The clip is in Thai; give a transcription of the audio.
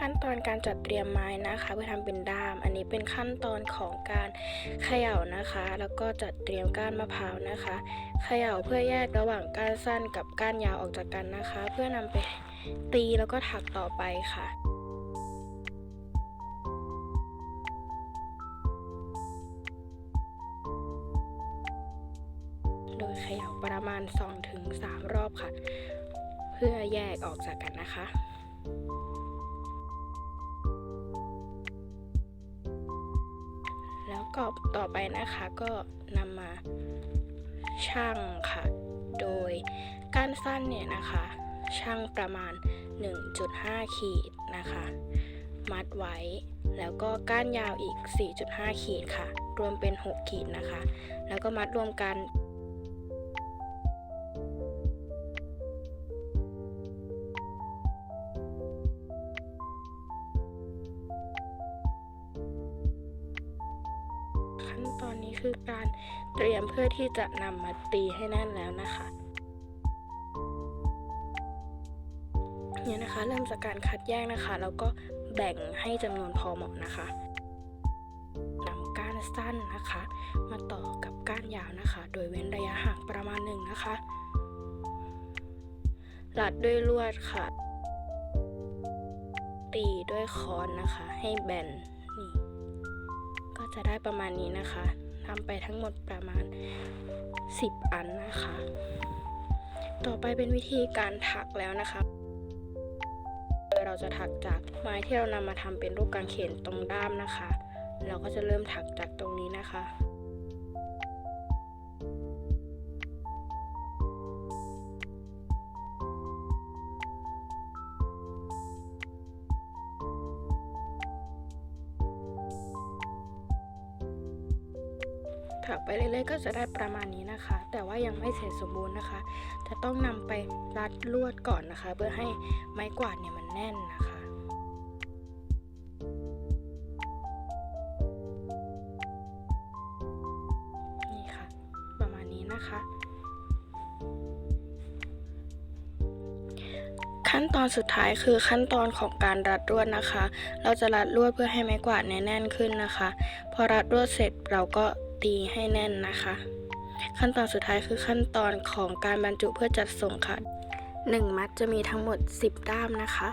ขั้นตอนการจัดเตรียมไม้นะคะเพื่อทำเป็นด้าม อันนี้เป็นขั้นตอนของการเขย่านะคะ แล้วก็จัดเตรียมก้านมะพร้าวนะคะเขย่าเพื่อแยกระหว่างก้านสั้นกับก้านยาวออกจากกันนะคะ เพื่อนำไปตีแล้วก็ถักต่อไปค่ะโดยเขย่าประมาณ 2-3 รอบค่ะ เพื่อแยกออกจากกันนะคะ แล้วก็ต่อไปนะคะก็นำมาช่างค่ะ โดยก้านสั้นเนี่ยนะคะ ช่างประมาณ 1.5 ขีดนะคะ มัดไว้แล้วก็ก้านยาวอีก 4.5 ขีดค่ะ รวมเป็น 6 ขีดนะคะ แล้วก็มัดรวมกัน ขั้นตอนนี้คือการเตรียมเพื่อที่จะนำมาตีให้แน่นแล้วนะคะเนี่ยนะคะเริ่มจากการคัดแยกนะคะ แล้วก็แบ่งให้จำนวนพอเหมาะนะคะนำก้านสั้นนะคะ มาต่อกับก้านยาวนะคะ โดยเว้นระยะห่างประมาณหนึ่งนะคะรัดด้วยลวดค่ะ ตีด้วยค้อนนะคะ ให้แบน จะได้ประมาณนี้นะคะทำไปทั้งหมดประมาณ 10 อันนะคะ ต่อไปเป็นวิธีการถักแล้วนะคะ เราจะถักจากไม้ที่เรานำมาทำเป็นรูปกางเขนตรงด้ามนะคะ เราก็จะเริ่มถักจากตรงนี้นะคะ ถักไปเรื่อยๆก็จะได้ประมาณนี้นะคะ แต่ว่ายังไม่เสร็จสมบูรณ์นะคะ จะต้องนำไปรัดลวดก่อนนะคะ เพื่อให้ไม้กวาดเนี่ยมันแน่นนะคะนี่ค่ะประมาณนี้นะคะขั้นตอนสุดท้ายคือขั้นตอนของการรัดลวดนะคะ เราจะรัดลวดเพื่อให้ไม้กวาดเนี่ยแน่นขึ้นนะคะ พอรัดลวดเสร็จเราก็ ตีให้แน่นนะคะ ขั้นตอนสุดท้ายคือขั้นตอนของการบรรจุเพื่อจัดส่งค่ะ 1 มัดจะมีทั้งหมด 10 ด้ามนะคะ